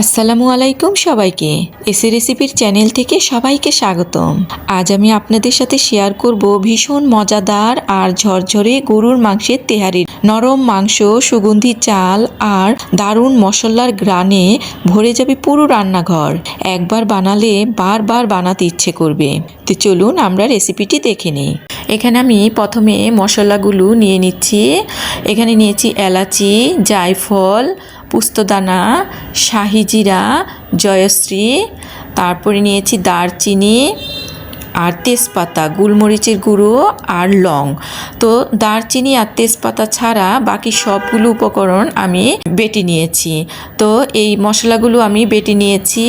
আসসালামু আলাইকুম সবাইকে। এসি রেসিপির চ্যানেল থেকে সবাইকে স্বাগতম। আজ আমি আপনাদের সাথে শেয়ার করব ভীষণ মজাদার আর ঝরঝরে গরুর মাংসের তেহারি। নরম মাংস, সুগন্ধি চাল আর দারুণ মশলার গ্রানে ভরে যাবে পুরো রান্নাঘর। একবার বানালে বারবার বানাতে ইচ্ছে করবে। তো চলুন আমরা রেসিপিটি দেখে নিই। এখানে আমি প্রথমে মশলাগুলো নিয়ে নিচ্ছি। এখানে নিয়েছি এলাচি, জায়ফল পুস্তদানা, শাহিজিরা, জয়শ্রী, তারপরে নিয়েছি দারচিনি আর তেজপাতা, গোলমরিচের গুঁড়ো আর লং। তো দারচিনি আর তেজপাতা ছাড়া বাকি সবগুলো উপকরণ আমি বেটে নিয়েছি। তো এই মশলাগুলো আমি বেটে নিয়েছি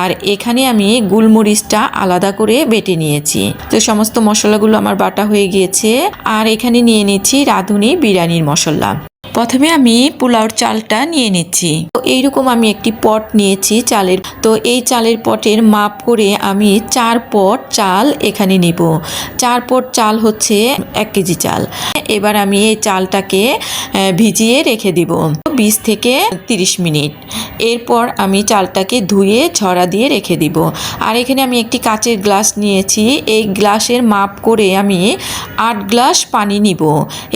আর এখানে আমি গোলমরিচটা আলাদা করে বেটে নিয়েছি। তো সমস্ত মশলাগুলো আমার বাটা হয়ে গিয়েছে। আর এখানে নিয়ে নিচ্ছি রাঁধুনি বিরিয়ানির মশলা। প্রথমে আমি পোলাওর চালটা নিয়ে নিচ্ছি। তো এইরকম আমি একটি পট নিয়েছি চালের। তো এই চালের পটের মাপ করে আমি চার পট চাল এখানে নেব। চার পট চাল হচ্ছে এক কেজি চাল। এবার আমি এই চালটাকে ভিজিয়ে রেখে দিব। বিশ থেকে তিরিশ মিনিট। এরপর আমি চালটাকে ধুয়ে ঝরা দিয়ে রেখে দিব। আর এখানে আমি একটি কাচের গ্লাস নিয়েছি। এই গ্লাসের মাপ করে আমি আট গ্লাস পানি নিব।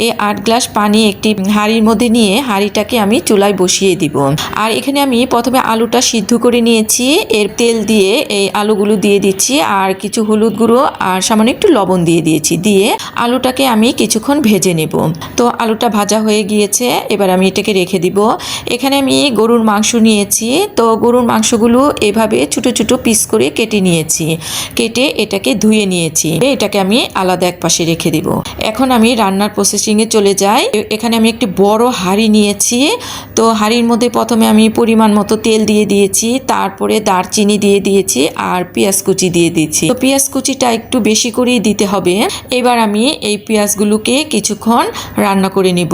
এই আট গ্লাস পানি একটি হাঁড়ির মধ্যে নিয়ে হাঁড়িটাকে আমি চুলায় বসিয়ে দিব। আর এখানে আমি প্রথমে আলুটা সিদ্ধ করে নিয়েছি। এর তেল দিয়ে এই আলুগুলো দিয়ে দিচ্ছি। আর কিছু হলুদ গুঁড়ো আর সামান্য একটু লবণ দিয়ে দিয়েছি। দিয়ে আলুটাকে আমি কিছুক্ষণ ভেজে নেব। তো আলুটা ভাজা হয়ে গিয়েছে। এবার আমি এটাকে রেখে দিব। এখানে আমি গরুর মাংস নিয়েছি। তো গরুর মাংসগুলো এভাবে ছোটো ছোটো পিস করে কেটে নিয়েছি। কেটে এটাকে ধুয়ে নিয়েছি। এটাকে আমি আলাদা এক পাশে রেখে দিব। এখন আমি রান্নার প্রসেসিংয়ে চলে যাই। এখানে আমি একটি বড় হাঁড়ি নিয়েছি। তো হাঁড়ির মধ্যে প্রথমে আমি পরিমাণ মতো তেল দিয়ে দিয়েছি, তারপরে দারচিনি দিয়ে দিয়েছি আর পেঁয়াজ কুচি দিয়ে দিয়েছি। তো পেঁয়াজ কুচিটা একটু বেশি করেই দিতে হবে। এবার আমি এই পেঁয়াজগুলোকে কিছুক্ষণ রান্না করে নিব।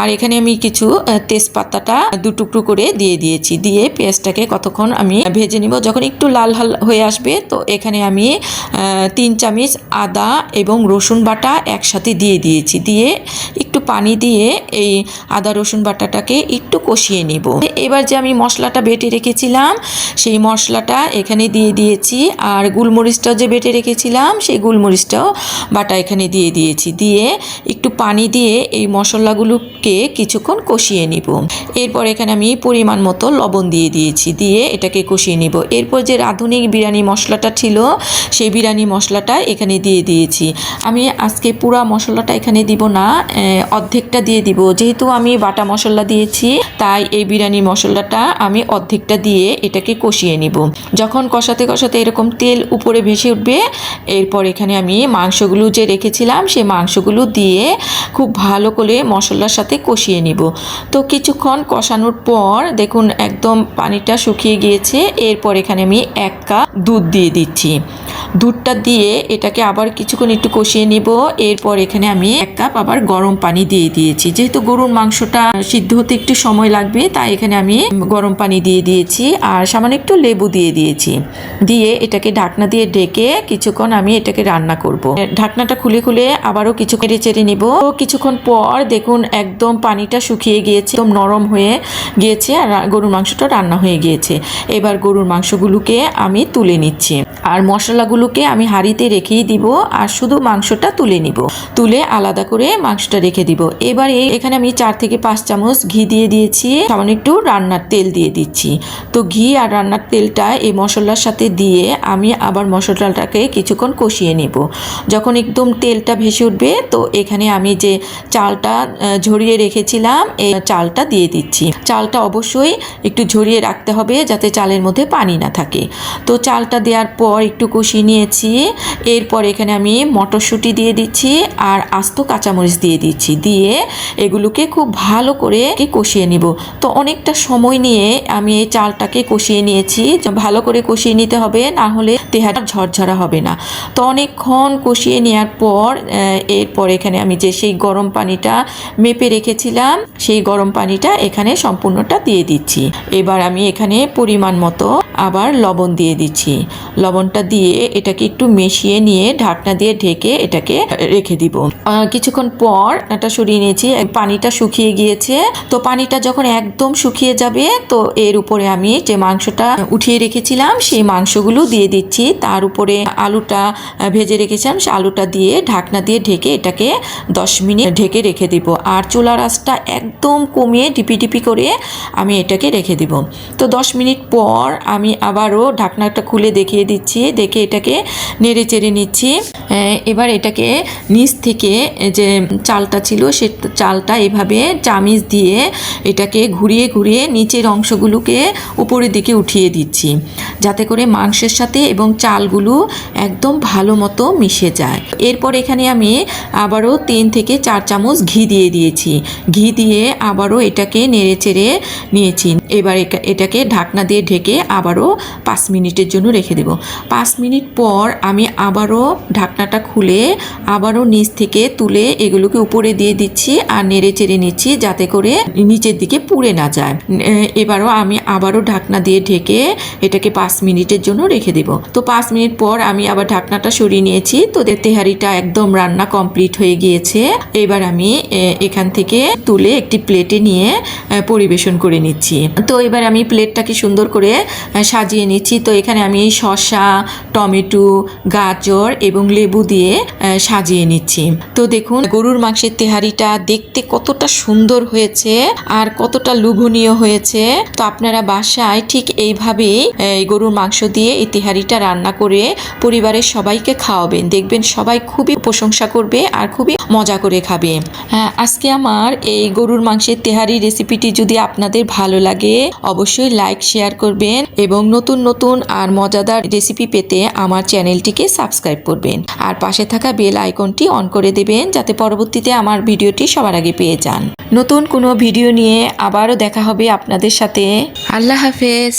আর এখানে আমি কিছু তেজপাতাটা দু টুকরো করে দিয়ে দিয়েছি। দিয়ে পেঁয়াজটাকে কতক্ষণ আমি ভেজে নিব, যখন একটু লাল হাল হয়ে আসবে, তো এখানে আমি তিন চামচ আদা এবং রসুন বাটা একসাথে দিয়ে দিয়েছি। দিয়ে পানি দিয়ে এই আদা, রসুন বাটাটাকে একটু কষিয়ে নিব। এবার যে আমি মশলাটা বেটে রেখেছিলাম, সেই মশলাটা এখানে দিয়ে দিয়েছি। আর গোলমরিচটাও যে বেটে রেখেছিলাম, সেই গোলমরিচটাও বাটা এখানে দিয়ে দিয়েছি। দিয়ে একটু পানি দিয়ে এই মশলাগুলোকে কিছুক্ষণ কষিয়ে নিব। এরপর এখানে আমি পরিমাণ মতো লবণ দিয়ে দিয়েছি। দিয়ে এটাকে কষিয়ে নিব। এরপর যে রাঁধুনি বিরিয়ানি মশলাটা ছিল, সেই বিরিয়ানি মশলাটা এখানে দিয়ে দিয়েছি। আমি আজকে পুরা মশলাটা এখানে দিব না অর্ধেকটা দিয়ে দিব। যেহেতু আমি বাটা মশলা দিয়েছি, তাই এই বিরিয়ানি মশলাটা আমি অর্ধেকটা দিয়ে এটাকে কষিয়ে নিব। যখন কষাতে কষাতে এরকম তেল উপরে ভেসে উঠবে, এরপর এখানে আমি মাংসগুলো যে রেখেছিলাম, সেই মাংসগুলো দিয়ে খুব ভালো করে মশলার সাথে কষিয়ে নিব। তো কিছুক্ষণ কষানোর পর দেখুন, একদম পানিটা শুকিয়ে গিয়েছে। এরপর এখানে আমি এক কাপ দুধ দিয়ে দিচ্ছি। দুধটা দিয়ে এটাকে আবার কিছুক্ষণ একটু কষিয়ে নিব। এরপর এখানে আমি এক কাপ আবার গরম পানি দিয়ে দিয়েছি। যেহেতু গরুর মাংসটা সিদ্ধ হতে একটু সময় লাগবে, তাই এখানে আমি গরম পানি দিয়ে দিয়েছি আর সামান্য একটু লেবু দিয়ে দিয়েছি। দিয়ে এটাকে ঢাকনা দিয়ে ডেকে কিছুক্ষণ আমি এটাকে রান্না করব। ঢাকনাটা খুলে খুলে আবারও কিছু কেটে চেড়ে নিব। কিছুক্ষণ পর দেখুন একদম পানিটা শুকিয়ে গিয়েছে, একদম নরম হয়ে গিয়েছে আর গরুর মাংসটা রান্না হয়ে গিয়েছে। এবার গরুর মাংসগুলোকে আমি তুলে নিচ্ছি। আর মশলাগুলোকে আমি হাঁড়িতে রেখেই দিব আর শুধু মাংসটা তুলে নিব। তুলে আলাদা করে মাংসটা রেখে দিব। এবার এখানে আমি চার থেকে পাঁচ চামচ ঘি দিয়ে দিয়েছি। সামান্য একটু রান্নার তেল দিয়ে দিচ্ছি। তো ঘি আর রান্নার তেলটা এই মশলার সাথে দিয়ে আমি আবার মশলাটাকে কিছুক্ষণ কষিয়ে নেব। যখন একদম তেলটা ভেসে উঠবে, তো এখানে আমি যে চালটা ঝরিয়ে রেখেছিলাম এই চালটা দিয়ে দিচ্ছি। চালটা অবশ্যই একটু ঝরিয়ে রাখতে হবে যাতে চালের মধ্যে পানি না থাকে। তো চালটা দেওয়ার পর একটু কষিয়ে নিয়েছি। এরপর এখানে আমি মটরশুঁটি দিয়ে দিচ্ছি আর আস্ত কাঁচামরিচ দিয়ে দিচ্ছি। দিয়ে এগুলোকে খুব ভালো করে কষিয়ে নিব। তো অনেকটা সময় নিয়ে আমি এই চালটাকে কষিয়ে নিয়েছি। ভালো করে কষিয়ে নিতে হবে, না হলে তেহাটা ঝরঝরা হবে না। তো অনেকক্ষণ কষিয়ে নেওয়ার পর এরপর এখানে আমি যে সেই গরম পানিটা মেপে রেখেছিলাম, সেই গরম পানিটা এখানে সম্পূর্ণটা দিয়ে দিচ্ছি। এবার আমি এখানে পরিমাণ মতো আবার লবণ দিয়ে দিচ্ছি। লবণটা দিয়ে এটাকে একটু মিশিয়ে নিয়ে ঢাকনা দিয়ে ঢেকে এটাকে রেখে দিব। কিছুক্ষণ পর এটা সরিয়ে নিয়েছি। পানিটা শুকিয়ে গিয়েছে। তো পানিটা যখন একদম শুকিয়ে যাবে, তো এর উপরে আমি যে মাংসটা উঠিয়ে রেখেছিলাম, সেই মাংসগুলো দিয়ে দিচ্ছি। তার উপরে আলুটা ভেজে রেখেছিলাম। সে আলুটা দিয়ে ঢাকনা দিয়ে ঢেকে এটাকে দশ মিনিট ঢেকে রেখে দিব। আর চুলা রাসটা একদম কমিয়ে ডিপি ডিপি করে আমি এটাকে রেখে দিব। তো দশ মিনিট পর আমি আবারও ঢাকনাটা খুলে দেখিয়ে দিচ্ছি। দেখে এটাকে নেড়ে চেড়ে নিচ্ছি। এবার এটাকে নিচ থেকে যে চালটা ছিল সে চালটা এভাবে চামিচ দিয়ে এটাকে ঘুরিয়ে ঘুরিয়ে নিচের অংশগুলোকে উপরের দিকে উঠিয়ে দিচ্ছি, যাতে করে মাংসের সাথে এবং চালগুলো একদম ভালো মতো মিশে যায়। এরপর এখানে আমি আবারও তিন থেকে চার চামচ ঘি দিয়ে দিয়েছি। ঘি দিয়ে আবারও এটাকে নেড়ে চেড়ে নিয়েছি। এবার এটাকে ঢাকনা দিয়ে ঢেকে আবারও পাঁচ মিনিটের জন্য রেখে দেব। পাঁচ মিনিট পর আমি আবারও ঢাকনাটা খুলে আবারও নিচ থেকে তুলে এগুলোকে উপরে দিয়ে দিচ্ছি আর নেড়ে চেড়ে নিচ্ছি যাতে করে নিচের দিকে পুড়ে না যায়। এবারও আমি আবারও ঢাকনা দিয়ে ঢেকে এটাকে পাঁচ মিনিটের জন্য রেখে দেব। তো পাঁচ মিনিট পর আমি আবার ঢাকনাটা সরিয়ে নিয়েছি। তো তেহারিটা একদম রান্না কমপ্লিট হয়ে গিয়েছে। এবার আমি এখান থেকে তুলে একটি প্লেটে নিয়ে পরিবেশন করে নিচ্ছি। তো এবার আমি প্লেটটাকে সুন্দর করে সাজিয়ে নিচ্ছি। তো এখানে আমি শসা, টমেটো গাজর এবং লেবু দিয়ে সাজিয়ে নিচ্ছি। তো দেখুন, গরুর মাংসের তেহারিটা দেখতে কতটা সুন্দর হয়েছে আর কতটা লোভনীয় হয়েছে। তো আপনারা বাসায় ঠিক এইভাবেই এই গরুর মাংস দিয়ে এই তেহারিটা রান্না করে পরিবারের সবাইকে খাওয়াবেন। দেখবেন সবাই খুবই প্রশংসা করবে আর খুবই মজা করে খাবে। হ্যাঁ আজকে আমার এই গরুর মাংসের তেহারি রেসিপিটি যদি আপনাদের ভালো লাগে, অবশ্যই লাইক, শেয়ার করবেন এবং নতুন নতুন আর মজাদার রেসিপি পেতে আমার চ্যানেলটিকে সাবস্ক্রাইব করবেন। আর পাশে থাকা বেল আইকনটি অন করে দেবেন যাতে পরবর্তীতে আমার ভিডিওটি সবার আগে পেয়ে যান। নতুন কোনো ভিডিও নিয়ে আবারও দেখা হবে আপনাদের সাথে। আল্লাহ হাফেজ।